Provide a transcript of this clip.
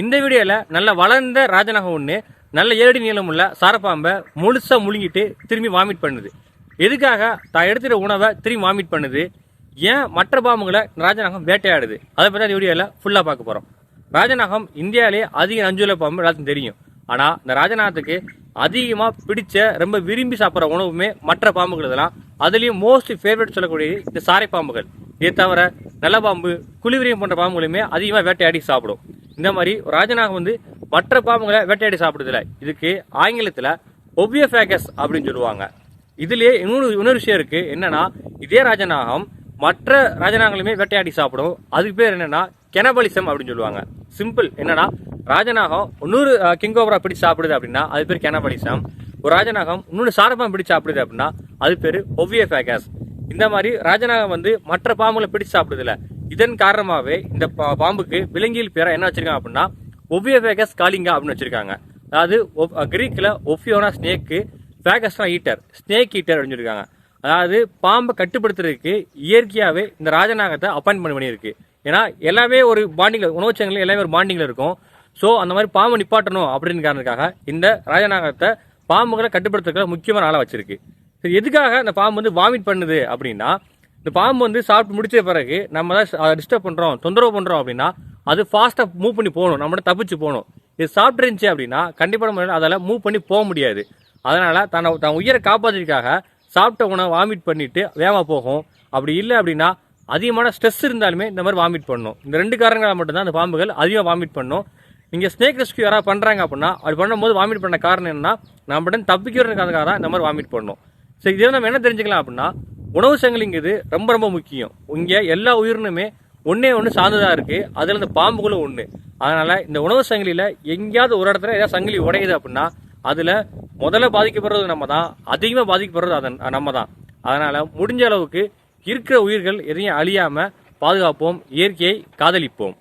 இந்த வீடியோவில் நல்ல வளர்ந்த ராஜநாகம் ஒன்று நல்ல ஏழடி நீளமுள்ள சாரப்பாம்பை முழுசாக முழுங்கிட்டு திரும்பி வாமிட் பண்ணுது. எதுக்காக? தான் எடுத்துகிற உணவை திரும்பி வாமிட் பண்ணுது. ஏன் மற்ற பாம்புகளை ராஜநாகம் வேட்டையாடுது? அதை பற்றி அந்த வீடியோவில் ஃபுல்லாக பார்க்க போகிறோம் ராஜநாகம் இந்தியாவிலே அதிக நஞ்சுள்ள பாம்பு எல்லாத்துக்கும் தெரியும். ஆனால் இந்த ராஜநாகத்துக்கு அதிகமாக பிடிச்ச ரொம்ப விரும்பி சாப்பிட்ற உணவுமே மற்ற பாம்புகள் இதெல்லாம் அதுலேயும் மோஸ்ட் ஃபேவரட் சொல்லக்கூடிய இந்த சாரை பாம்புகள் இதை தவிர நல்ல பாம்பு குளிவிரியம் போன்ற பாம்புகளுமே அதிகமாக வேட்டையாடி சாப்பிடும். இந்த மாதிரி ராஜநாகம் வந்து மற்ற பாம்புகளை வேட்டையாடி சாப்பிடுதில்ல இதுக்கு ஆங்கிலத்தில் ஒபியோஃபேகஸ் அப்படின்னு சொல்லுவாங்க. இதுலேயே இன்னொரு இன்னொரு விஷயம் இருக்குது என்னென்னா இதே ராஜநாகம் மற்ற ராஜநாகங்களுமே வேட்டையாடி சாப்பிடும். அதுக்கு பேர் என்னென்னா கெனபலிசம் அப்படின்னு சொல்லுவாங்க. சிம்பிள் என்னன்னா ராஜநாகம் இன்னொரு கிங்கோபரா பிடிச்சு சாப்பிடுது அப்படின்னா அது பேர் கெனபலிசம். ஒரு ராஜநாகம் இன்னொன்று சாரப்பாம்பு பிடிச்சு சாப்பிடுது அப்படின்னா அது பேர் ஒவ்வியஃபேகஸ். இந்த மாதிரி ராஜநாகம் வந்து மற்ற பாம்புகளை பிடிச்சு சாப்பிடுதுல இதன் காரணமாகவே இந்த பா- பாம்புக்கு விலங்கியல் பேரை என்ன வச்சிருக்காங்க அப்படின்னா ஒவ்வியஃபேகஸ் காலிங்கா அப்படின்னு வச்சிருக்காங்க. அதாவது ஒப்- ஒஃபியோனா ஸ்னேக்கு ஃபேகஸ்னா ஈட்டர் ஸ்னேக் ஈட்டர் அப்படின்னு சொல்லியிருக்காங்க அதாவது பாம்பை கட்டுப்படுத்துறதுக்கு இயற்கையாகவே இந்த ராஜநாகத்தை அப்பாயின்மெண்ட் பண்ணியிருக்கு ஏன்னா எல்லாமே ஒரு பாண்டிங்கில் உணவுச்சங்கள் எல்லாமே ஒரு பாண்டிங்கில் இருக்கும். ஸோ அந்த மாதிரி பாம்பை நிப்பாட்டணும் அப்படின்னு காரணத்துக்காக இந்த ராஜநாகத்தை பாம்புகளை கட்டுப்படுத்துறதுக்கு முக்கியமான ஆளாக வச்சிருக்கு. எதுக்காக அந்த பாம்பு வந்து வாமிட் பண்ணுது அப்படின்னா இந்த பாம்பு வந்து சாப்பிட்டு முடிச்ச பிறகு நம்ம தான் டிஸ்டர்ப் பண்ணுறோம் தொந்தரவு பண்ணுறோம் அப்படின்னா அது ஃபாஸ்ட்டாக மூவ் பண்ணி போகணும். நம்மகிட்ட தப்பிச்சு போகணும். இது சாப்பிட்டு இருந்துச்சு அப்படின்னா கண்டிப்பாக நம்ம அதெல்லாம் மூவ் பண்ணி போக முடியாது. அதனால் தன்னை தன் உயிரை காப்பாற்றுறதுக்காக சாப்பிட்ட உணவை வாமிட் பண்ணிவிட்டு வேகமாக போகும். அப்படி இல்லை அப்படின்னா அதிகமான ஸ்ட்ரெஸ் இருந்தாலுமே இந்த மாதிரி வாமிட் பண்ணும். இந்த ரெண்டு காரணங்களால் மட்டும்தான் அந்த பாம்புகள் அதிகமாக வாமிட் பண்ணும். நீங்கள் ஸ்னேக் ரெஸ்கியூ யாராவது பண்ணுறாங்க அப்படின்னா அது பண்ணும்போது வாமிட் பண்ண காரணம் என்னன்னா நம்மகிட்ட தப்பிக்கிறதுக்காக தான் இந்த மாதிரி வாமிட் பண்ணும். சரி இதில் நம்ம என்ன தெரிஞ்சுக்கலாம் அப்படின்னா உணவு சங்கிலிங்கிறது ரொம்ப ரொம்ப முக்கியம். இங்கே எல்லா உயிரினுமே ஒன்றே ஒன்று சார்ந்ததாக இருக்குது அதில் இந்த பாம்புகளும் ஒன்று அதனால் இந்த உணவு சங்கிலியில் எங்கேயாவது ஒரு இடத்துல ஏதாவது சங்கிலி உடையுது அப்படின்னா அதில் முதல்ல பாதிக்கப்படுறது நம்ம தான் அதிகமாக பாதிக்கப்படுறது அதன் நம்ம தான் அதனால் முடிஞ்ச அளவுக்கு இருக்கிற உயிர்கள் எதையும் அழியாமல் பாதுகாப்போம் இயற்கையை காதலிப்போம்.